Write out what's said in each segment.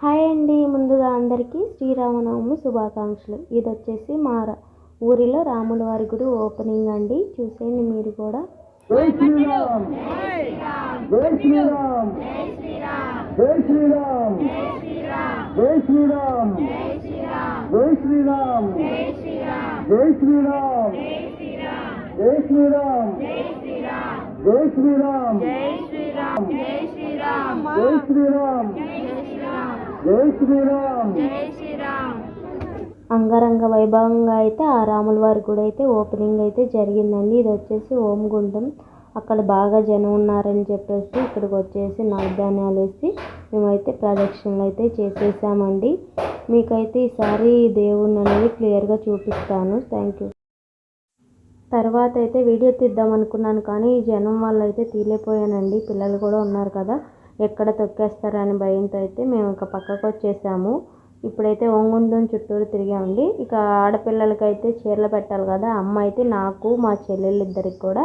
Hi అండి ముందుగా అందరికీ శ్రీరామనవమి శుభాకాంక్షలు ఇది వచ్చేసి మా ఊరిలో రాముల వారి గుడి ఓపెనింగ్ అండి చూసేయండి మీరు కూడా జై శ్రీరామ్ జై శ్రీరామ్ జై శ్రీరామ్ జై శ్రీరామ్ అంగరంగ వైభవంగా అయితే ఆ రాముల వారి గుడి అయితే ఓపెనింగ్ అయితే జరిగిందండి. ఇది వచ్చేసి ఓమగుండం అక్కడ బాగా జనం ఉన్నారని చెప్పేసి ఇక్కడికి వచ్చేసి నవధాన్యాలు వేసి మేమైతే ప్రదక్షిణలు అయితే చేసేసామండి. మీకైతే ఈసారి దేవుణ్ణి అనేది క్లియర్గా చూపిస్తాను. థ్యాంక్ యూ తర్వాత అయితే వీడియో తీద్దాం అనుకున్నాను కానీ ఈ జనం వల్ల అయితే తీలేపోయానండి పిల్లలు కూడా ఉన్నారు కదా. ఎక్కడ తొక్కేస్తారని భయంతో అయితే మేము ఇక పక్కకు వచ్చేసాము ఇప్పుడైతే ఒంగుందం చుట్టూరు తిరిగామండి. ఇక ఆడపిల్లలకైతే చీరలు పెట్టాలి కదా. అమ్మ అయితే నాకు మా చెల్లెళ్ళిద్దరికి కూడా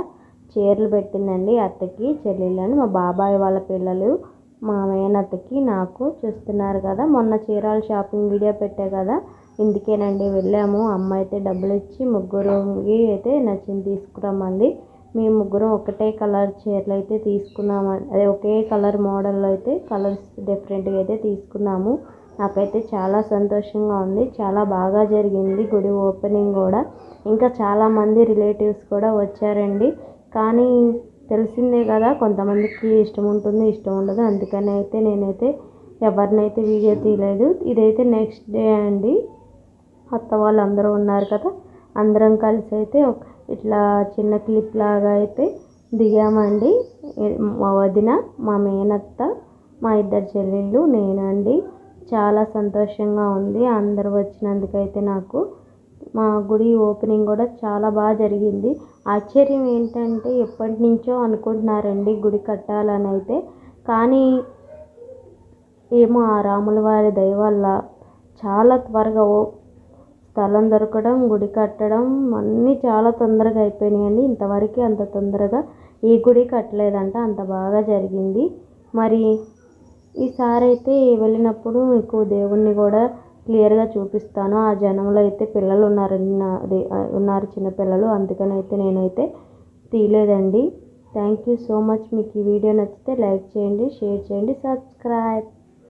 చీరలు పెట్టిందండి అత్తకి చెల్లెళ్ళని మా బాబాయ్ వాళ్ళ పిల్లలు మా మేనత్తకి నాకు చూస్తున్నారు కదా. మొన్న చీరాల షాపింగ్ వీడియో పెట్టా కదా. ఇందుకేనండి వెళ్ళాము. అమ్మ అయితే డబ్బులు ఇచ్చి ముగ్గురుకి అయితే నచ్చింది తీసుకురమ్మంది. మేము ముగ్గురం ఒకటే కలర్ చీరలు అయితే తీసుకున్నాము అదే ఒకే కలర్ మోడల్లో అయితే కలర్స్ డిఫరెంట్గా అయితే తీసుకున్నాము. నాకైతే చాలా సంతోషంగా ఉంది. చాలా బాగా జరిగింది గుడి ఓపెనింగ్ కూడా. ఇంకా చాలామంది రిలేటివ్స్ కూడా వచ్చారండి. కానీ తెలిసిందే కదా కొంతమందికి ఇష్టం ఉంటుంది ఇష్టం ఉండదు. అందుకని అయితే నేనైతే ఎవరినైతే వీడియో తీయలేదు. ఇదైతే నెక్స్ట్ డే అండి. అత్త వాళ్ళు అందరూ ఉన్నారు కదా అందరం కలిసి అయితే ఒక ఇట్లా చిన్న క్లిప్ లాగా అయితే దిగామండి. మా వదిన మా మేనత్త మా ఇద్దరు చెల్లెళ్ళు నేనండి. చాలా సంతోషంగా ఉంది. అందరూ వచ్చినందుకైతే నాకు మా గుడి ఓపెనింగ్ కూడా చాలా బాగా జరిగింది. ఆశ్చర్యం ఏంటంటే ఎప్పటి నుంచో అనుకుంటున్నారండి గుడి కట్టాలని అయితే. కానీ ఏమో ఆ రాముల వారి దయ వల్ల చాలా త్వరగా ఓ స్థలం దొరకడం గుడి కట్టడం అన్నీ చాలా తొందరగా అయిపోయినాయండి. ఇంతవరకు అంత తొందరగా ఈ గుడి కట్టలేదంట. అంత బాగా జరిగింది. మరి ఈసారి అయితే వెళ్ళినప్పుడు మీకు దేవుణ్ణి కూడా క్లియర్గా చూపిస్తాను. ఆ జనంలో అయితే పిల్లలు ఉన్నారు ఉన్నారు చిన్నపిల్లలు అందుకని అయితే నేనైతే తీయలేదండి. Thank you so much. మీకు ఈ వీడియో నచ్చితే లైక్ చేయండి షేర్ చేయండి సబ్స్క్రైబ్.